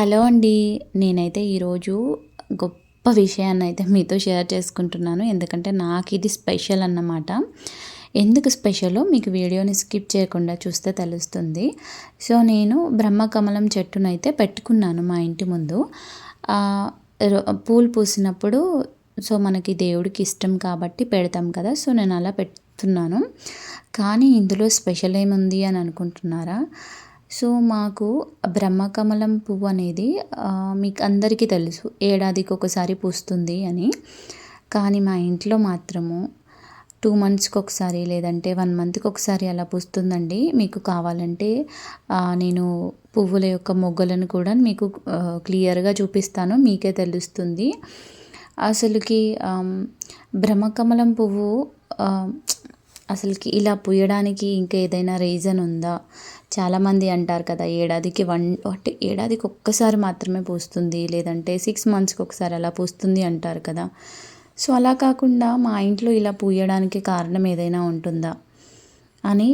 Hello అండి. నేనైతే ఈరోజు గొప్ప విషయాన్ని అయితే మీతో షేర్ చేసుకుంటున్నాను. ఎందుకంటే నాకు ఇది స్పెషల్ అన్నమాట. ఎందుకు స్పెషలో? మీకు వీడియోని స్కిప్ చేయకుండా చూస్తే తెలుస్తుంది. సో నేను బ్రహ్మకమలం చెట్టునైతే పెట్టుకున్నాను మా ఇంటి ముందు. పూలు పూసినప్పుడు సో మనకి దేవుడికి ఇష్టం కాబట్టి పెడతాం కదా. సో నేను అలా పెడుతున్నాను కానీ ఇందులో స్పెషల్ ఏముంది అని అనుకుంటున్నారా? సో మాకు బ్రహ్మకమలం పువ్వు అనేది మీకు అందరికీ తెలుసు. ఏడాదికి ఒకసారి పూస్తుంది అని. కానీ మా ఇంట్లో మాత్రము టూ మంత్స్కి ఒకసారి లేదంటే వన్ మంత్కి ఒకసారి అలా పూస్తుందండి. మీకు కావాలంటే నేను పువ్వుల యొక్క మొగ్గలను కూడా మీకు క్లియర్గా చూపిస్తాను. మీకే తెలుస్తుంది. అసలుకి బ్రహ్మకమలం పువ్వు అసలుకి ఇలా పూయడానికి ఇంకా ఏదైనా రీజన్ ఉందా? చాలామంది అంటారు కదా ఏడాదికి వన్ అంటే ఏడాదికి ఒక్కసారి మాత్రమే పూస్తుంది లేదంటే సిక్స్ మంత్స్కి ఒకసారి అలా పూస్తుంది అంటారు కదా. సో అలా కాకుండా మా ఇంట్లో ఇలా పూయడానికి కారణం ఏదైనా ఉంటుందా? అని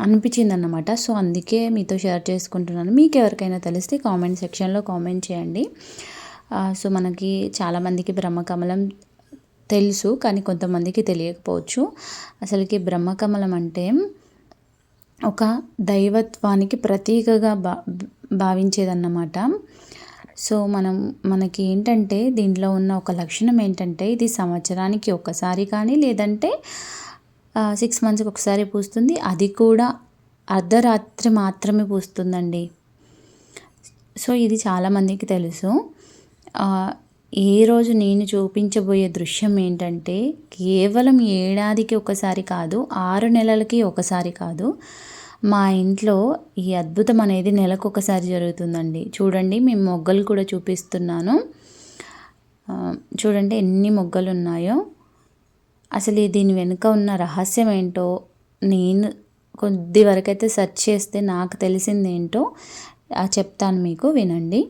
అనిపించింది అన్నమాట సో అందుకే మీతో షేర్ చేసుకుంటున్నాను. మీకు ఎవరికైనా తెలిస్తే కామెంట్ సెక్షన్లో కామెంట్ చేయండి. సో మనకి చాలామందికి బ్రహ్మకమలం తెలుసు కానీ కొంతమందికి తెలియకపోవచ్చు. అసలుకి బ్రహ్మకమలం అంటే ఒక దైవత్వానికి ప్రతీకగా భా భావించేదన్నమాట. సో మనం మనకి ఏంటంటే దీంట్లో ఉన్న ఒక లక్షణం ఏంటంటే ఇది సంవత్సరానికి ఒకసారి కానీ లేదంటే సిక్స్ మంత్స్కి ఒకసారి పూస్తుంది. అది కూడా అర్ధరాత్రి మాత్రమే పూస్తుందండి. సో ఇది చాలామందికి తెలుసు. ఏ రోజు నేను చూపించబోయే దృశ్యం ఏంటంటే కేవలం ఏడాదికి ఒకసారి కాదు ఆరు నెలలకి ఒకసారి కాదు మా ఇంట్లో ఈ అద్భుతం అనేది నెలకు ఒకసారి జరుగుతుందండి. చూడండి మేము మొగ్గలు కూడా చూపిస్తున్నాను. చూడండి ఎన్ని మొగ్గలు ఉన్నాయో అసలు దీని వెనుక ఉన్న రహస్యం ఏంటో నేను కొద్ది వరకైతే సెర్చ్ చేస్తే నాకు తెలిసింది ఏంటో చెప్తాను మీకు వినండి.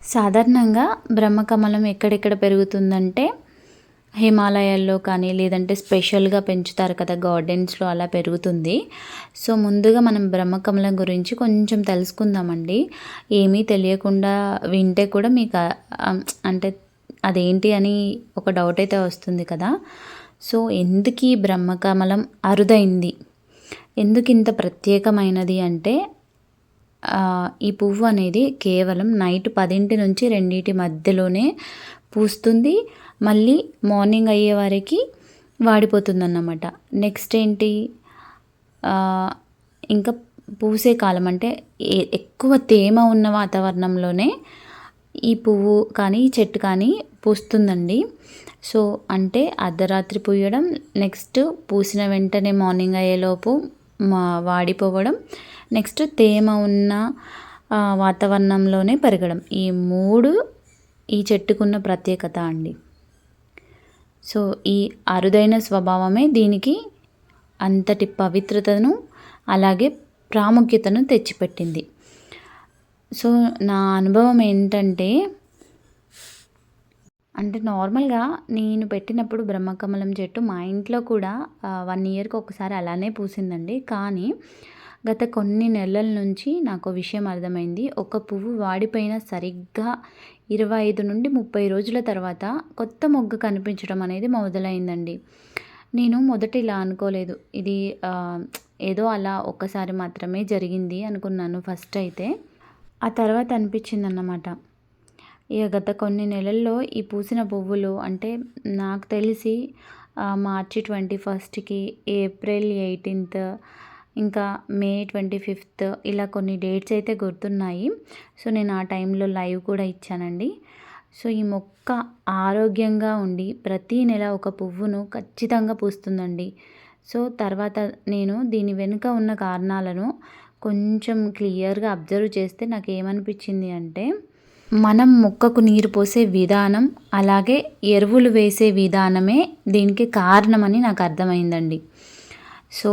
సాధారణంగా బ్రహ్మకమలం ఎక్కడెక్కడ పెరుగుతుందంటే హిమాలయాల్లో కానీ లేదంటే స్పెషల్గా పెంచుతారు కదా గార్డెన్స్లో అలా పెరుగుతుంది. సో ముందుగా మనం బ్రహ్మకమలం గురించి కొంచెం తెలుసుకుందామండి. ఏమీ తెలియకుండా వింటే కూడా మీకు అంటే అదేంటి అని ఒక డౌట్ అయితే వస్తుంది కదా. సో ఎందుకు ఈ బ్రహ్మకమలం అరుదైంది? ఎందుకు ఇంత ప్రత్యేకమైనది అంటే ఈ పువ్వు అనేది కేవలం నైట్ పదింటి నుంచి రెండింటి మధ్యలోనే పూస్తుంది. మళ్ళీ మార్నింగ్ అయ్యే వరకు వాడిపోతుందన్నమాట. నెక్స్ట్ ఏంటి? ఇంకా పూసే కాలం అంటే ఎక్కువ తేమ ఉన్న వాతావరణంలోనే ఈ పువ్వు కానీ ఈ చెట్టు కానీ పూస్తుందండి. సో అంటే అర్ధరాత్రి పూయడం నెక్స్ట్ పూసిన వెంటనే మార్నింగ్ అయ్యేలోపు మా వాడిపోవడం నెక్స్ట్ తేమ ఉన్న వాతావరణంలోనే పెరగడం. ఈ మూడు ఈ చెట్టుకున్న ప్రత్యేకత అండి. సో ఈ అరుదైన స్వభావమే దీనికి అంతటి పవిత్రతను అలాగే ప్రాముఖ్యతను తెచ్చిపెట్టింది. సో నా అనుభవం ఏంటంటే అంటే నార్మల్గా నేను పెట్టినప్పుడు బ్రహ్మకమలం చెట్టు మా ఇంట్లో కూడా వన్ ఇయర్కి ఒకసారి అలానే పూసిందండి. కానీ గత కొన్ని నెలల నుంచి నాకు విషయం అర్థమైంది. ఒక పువ్వు వాడిపోయిన సరిగ్గా ఇరవై ఐదు నుండి ముప్పై రోజుల తర్వాత కొత్త మొగ్గ కనిపించడం అనేది మొదలైందండి. నేను మొదట ఇలా అనుకోలేదు. ఇది ఏదో అలా ఒక్కసారి మాత్రమే జరిగింది అనుకున్నాను ఫస్ట్ అయితే. ఆ తర్వాత అనిపించింది అన్నమాట ఇక గత కొన్ని నెలల్లో ఈ పూసిన పువ్వులు అంటే నాకు తెలిసి మార్చి ట్వంటీ ఫస్ట్కి ఏప్రిల్ ఎయిటీన్త్ ఇంకా మే ట్వంటీ ఫిఫ్త్ ఇలా కొన్ని డేట్స్ అయితే గుర్తున్నాయి. సో నేను ఆ టైంలో లైవ్ కూడా ఇచ్చానండి. సో ఈ మొక్క ఆరోగ్యంగా ఉండి ప్రతీ నెల ఒక పువ్వును ఖచ్చితంగా పూస్తుందండి. సో తర్వాత నేను దీని వెనుక ఉన్న కారణాలను కొంచెం క్లియర్గా అబ్జర్వ్ చేస్తే నాకు ఏమనిపించింది అంటే మనం మొక్కకు నీరు పోసే విధానం అలాగే ఎరువులు వేసే విధానమే దీనికి కారణమని నాకు అర్థమైందండి. సో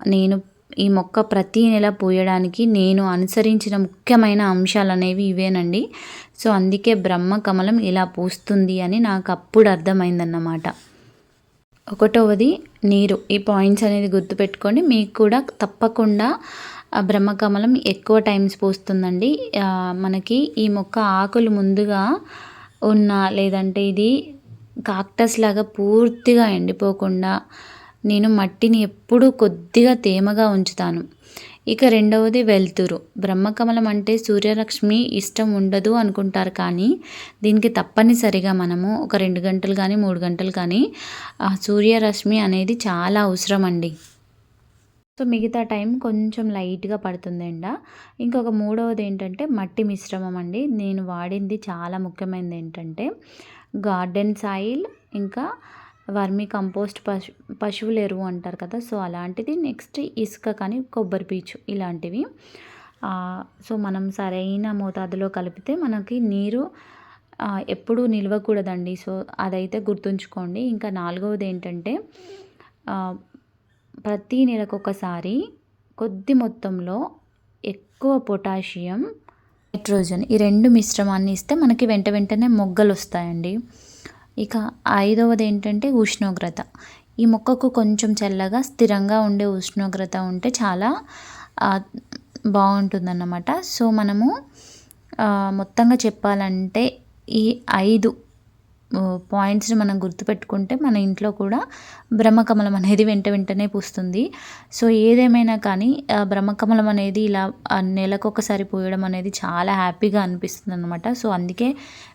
నేను ఈ మొక్క ప్రతి నెల పూయడానికి నేను అనుసరించిన ముఖ్యమైన అంశాలు అనేవి ఇవేనండి. సో అందుకే బ్రహ్మ కమలం ఇలా పూస్తుంది అని నాకు అప్పుడు అర్థమైందన్నమాట. ఒకటవది నీరు. ఈ పాయింట్స్ అనేది గుర్తుపెట్టుకోండి. మీకు కూడా తప్పకుండా బ్రహ్మకమలం ఎక్కువ టైమ్స్ పూస్తుందండి. మనకి ఈ మొక్క ఆకులు ముందుగా ఉన్న లేదంటే ఇది కాక్టస్ లాగా పూర్తిగా ఎండిపోకుండా నేను మట్టిని ఎప్పుడూ కొద్దిగా తేమగా ఉంచుతాను. ఇక రెండవది వెలుతురు. బ్రహ్మకమలం అంటే సూర్యరశ్మి ఇష్టం ఉండదు అనుకుంటారు కానీ దీనికి తప్పనిసరిగా మనము ఒక రెండు గంటలు కానీ మూడు గంటలు కానీ సూర్యరశ్మి అనేది చాలా అవసరం అండి సో మిగతా టైం కొంచెం లైట్గా పడుతుంది ఎండ ఇంకొక మూడవది ఏంటంటే మట్టి మిశ్రమం అండి. నేను వాడింది చాలా ముఖ్యమైనది ఏంటంటే గార్డెన్ సాయిల్ ఇంకా వర్మీ కంపోస్ట్ పశు పశువుల ఎరువు అంటారు కదా సో అలాంటిది నెక్స్ట్ ఇసుక కానీ కొబ్బరి పీచు ఇలాంటివి. సో మనం సరైన మోతాదులో కలిపితే మనకి నీరు ఎప్పుడూ నిలవకూడదండి. సో అదైతే గుర్తుంచుకోండి. ఇంకా నాలుగవది ఏంటంటే ప్రతి నెలకు ఒకసారి కొద్ది మొత్తంలో ఎక్కువ పొటాషియం నైట్రోజన్ ఈ రెండు మిశ్రమాన్ని ఇస్తే మనకి వెంట వెంటనే మొగ్గలు వస్తాయండి ఇక ఐదవది ఏంటంటే ఉష్ణోగ్రత. ఈ మొక్కకు కొంచెం చల్లగా స్థిరంగా ఉండే ఉష్ణోగ్రత ఉంటే చాలా బాగుంటుందన్నమాట. సో మనము మొత్తంగా చెప్పాలంటే ఈ ఐదు పాయింట్స్ని మనం గుర్తుపెట్టుకుంటే మన ఇంట్లో కూడా బ్రహ్మకమలం అనేది వెంట వెంటనే పూస్తుంది. సో ఏదేమైనా కానీ బ్రహ్మకమలం అనేది ఇలా నెలకొకసారి పూయడం అనేది చాలా హ్యాపీగా అనిపిస్తుంది అనమాట సో అందుకే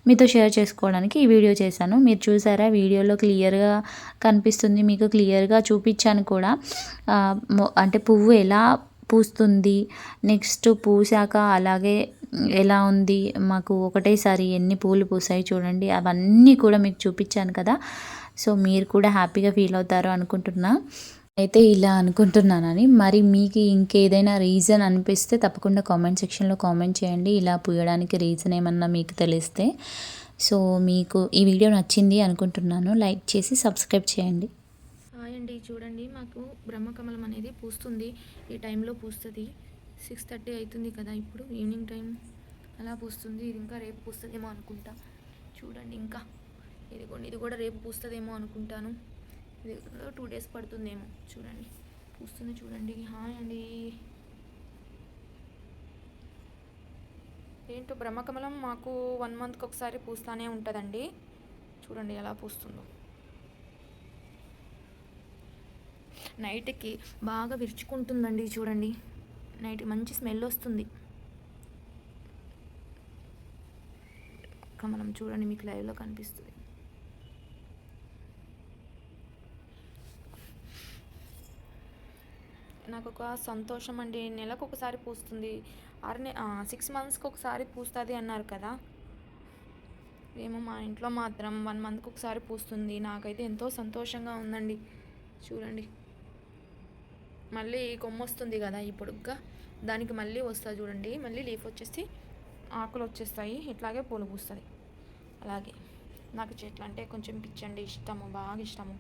మీతో షేర్ చేసుకోవడానికి ఈ వీడియో చేశాను. మీరు చూసారా వీడియోలో క్లియర్గా కనిపిస్తుంది. మీకు క్లియర్గా చూపించాను కూడా. అంటే పువ్వు ఎలా పూస్తుంది. నెక్స్ట్ పూసాక అలాగే ఎలా ఉంది? మాకు ఒకటేసారి ఎన్ని పూలు పూసాయి చూడండి. అవన్నీ కూడా మీకు చూపించాను కదా. సో మీరు కూడా హ్యాపీగా ఫీల్ అవుతారు అనుకుంటున్నా. అయితే ఇలా అనుకుంటున్నానని. మరి మీకు ఇంకేదైనా రీజన్ అనిపిస్తే తప్పకుండా కామెంట్ సెక్షన్లో కామెంట్ చేయండి. ఇలా పూయడానికి రీజన్ ఏమన్నా మీకు తెలిస్తే. సో మీకు ఈ వీడియో నచ్చింది అనుకుంటున్నాను. లైక్ చేసి సబ్స్క్రైబ్ చేయండి. అండి చూడండి. మాకు బ్రహ్మకమలం అనేది పూస్తుంది. ఈ టైంలో పూస్తుంది. సిక్స్ థర్టీ అవుతుంది కదా ఇప్పుడు. ఈవినింగ్ టైం అలా పూస్తుంది. ఇది ఇంకా రేపు పూస్తుందేమో అనుకుంటా. చూడండి ఇంకా. ఇదిగోండి ఇది కూడా రేపు పూస్తుందేమో అనుకుంటాను. ఇది టూ డేస్ పడుతుందేమో. చూడండి. పూస్తుంది చూడండి. హాయ్ అండి. ఏంటో బ్రహ్మకమలం మాకు వన్ మంత్కి ఒకసారి పూస్తానే ఉంటుందండి. చూడండి ఎలా పూస్తుందో. నైట్కి బాగా విరుచుకుంటుందండి చూడండి. నైట్ మంచి స్మెల్ వస్తుంది. మనం చూడండి మీకు లైవ్లో కనిపిస్తుంది. నాకు ఒక సంతోషం అండి. నెలకు ఒకసారి పూస్తుంది. ఆరు నె సిక్స్ మంత్స్కి ఒకసారి పూస్తుంది అన్నారు కదా. ఏమో మా ఇంట్లో మాత్రం వన్ మంత్కి ఒకసారి పూస్తుంది. నాకైతే ఎంతో సంతోషంగా ఉందండి. చూడండి. మళ్ళీ కొమ్మ వస్తుంది కదా ఈ పొడుగ్గా. దానికి మళ్ళీ వస్తుంది చూడండి. మళ్ళీ లీఫ్ వచ్చేసి ఆకులు వచ్చేస్తాయి. ఇట్లాగే పూలు పూస్తుంది అలాగే. నాకు చెట్లు అంటే కొంచెం పిచ్చండి ఇష్టము బాగా ఇష్టము.